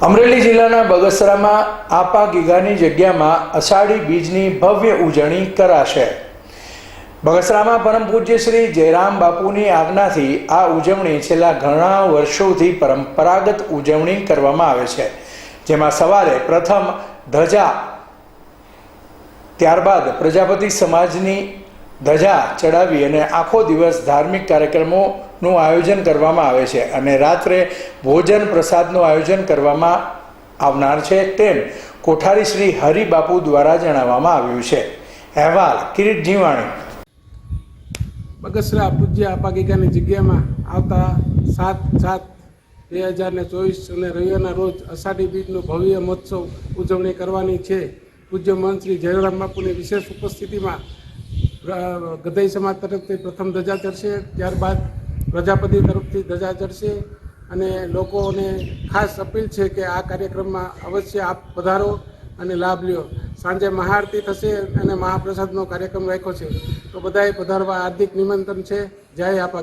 અમરેલી જિલ્લાના બગસરામાં આપા ગીગાની જગ્યામાં અષાઢી બીજની ભવ્ય ઉજવણી કરાશે. બગસરામાં પરમ પૂજ્ય શ્રી જયરામ બાપુની આજ્ઞાથી આ ઉજવણી છેલ્લા ઘણા વર્ષોથી પરંપરાગત ઉજવણી કરવામાં આવે છે. જેમાં સવારે પ્રથમ ધજા, ત્યારબાદ પ્રજાપતિ સમાજની ધજા ચડાવી અને આખો દિવસ ધાર્મિક કાર્યક્રમોનું આયોજન કરવામાં આવે છે અને રાત્રે ભોજન પ્રસાદનું આયોજન કરવામાં આવનાર છે તેમ કોઠારી શ્રી હરિબાપુ દ્વારા જણાવવામાં આવ્યું છે. અહેવાલ, કિરીટ જીવાણી. બગસરા પૂજ્ય અપાગીગાની જગ્યામાં આવતા સાત સાત બે હજાર ને ચોવીસ અને રવિવારના રોજ અષાઢી બીજનો ભવ્ય મહોત્સવ ઉજવણી કરવાની છે. પૂજ્ય મંત્રી જયરામ બાપુની વિશેષ ઉપસ્થિતિમાં ગધઈ સમાજ તરફથી પ્રથમ ધજા ચડશે, ત્યારબાદ પ્રજાપતિ તરફથી ધજા ચડશે અને લોકોને ખાસ અપીલ છે કે આ કાર્યક્રમમાં અવશ્ય આપ પધારો અને લાભ લ્યો. સાંજે મહાઆરતી થશે અને મહાપ્રસાદનો કાર્યક્રમ રાખ્યો છે. તો બધાએ પધારવા હાર્દિક નિમંત્રણ છે. જય આપા